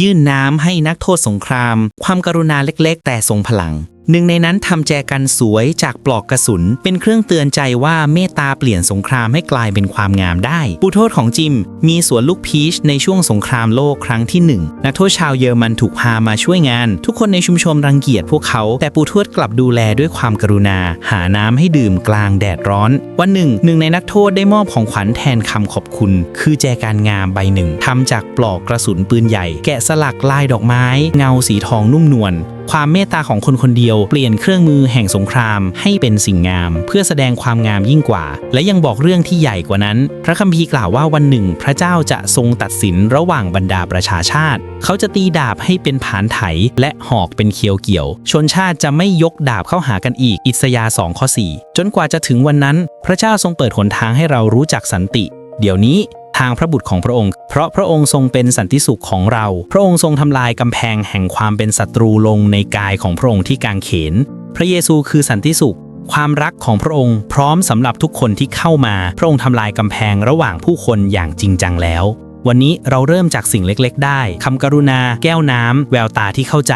ยื่นน้ำให้นักโทษสงคราม ความกรุณาเล็กๆ แต่ทรงพลัง หนึ่งในนั้นทำแจกันสวยจากปลอกกระสุน เป็นเครื่องเตือนใจว่าเมตตาเปลี่ยนสงครามให้กลายเป็นความงามได้ ปูโทษของจิม มีสวนลูกพีชในช่วงสงครามโลกครั้งที่หนึ่งนักโทษชาวเยอรมันถูกพามาช่วยงาน ทุกคนในชุมชนรังเกียจพวกเขา แต่ปูทวดกลับดูแลด้วยความกรุณา หาน้ำให้ดื่มกลางแดดร้อน วันหนึ่งหนึ่งในนักโทษได้มอบของขวัญแทนคำขอบคุณ คือแจกันงามใบหนึ่งทำจากปลอกกระสุนปืนใหญ่ แกะสลักลายดอกไม้ เงาสีทองนุ่มนวลความเมตตาของคนคนเดียวเปลี่ยนเครื่องมือแห่งสงครามให้เป็นสิ่งงาม เพื่อแสดงความงามยิ่งกว่า และยังบอกเรื่องที่ใหญ่กว่านั้น พระคัมภีร์กล่าวว่าวันหนึ่ง พระเจ้าจะทรงตัดสินระหว่างบรรดาประชาชาติ เขาจะตีดาบให้เป็นผานไถ และหอกเป็นเคียวเกี่ยว ชนชาติจะไม่ยกดาบเข้าหากันอีก อิสยาห์2ข้อ4จนกว่าจะถึงวันนั้น พระเจ้าทรงเปิดหนทางให้เรารู้จักสันติ เดี๋ยวนี้างพระบุตรของพระองค์ เพราะพระองค์ทรงเป็นสันติสุขของเรา พระองค์ทรงทำลายกำแพงแห่งความเป็นศัตรูลงในกายของพระองค์ที่กางเขน พระเยซูคือสันติสุข ความรักของพระองค์พร้อมสำหรับทุกคนที่เข้ามา พระองค์ทำลายกำแพงระหว่างผู้คนอย่างจริงจังแล้ว วันนี้เราเริ่มจากสิ่งเล็กๆ ได้คำกรุณา แก้วน้ำแววตาที่เข้าใจ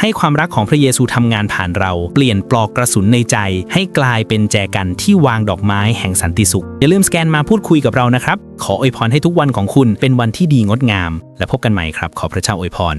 ให้ความรักของพระเยซูทำงานผ่านเรา เปลี่ยนปลอกกระสุนในใจ ให้กลายเป็นแจกันที่วางดอกไม้แห่งสันติสุข อย่าลืมสแกนมาพูดคุยกับเรานะครับ ขออวยพรให้ทุกวันของคุณเป็นวันที่ดีงดงาม และพบกันใหม่ครับ ขอพระเจ้าอวยพร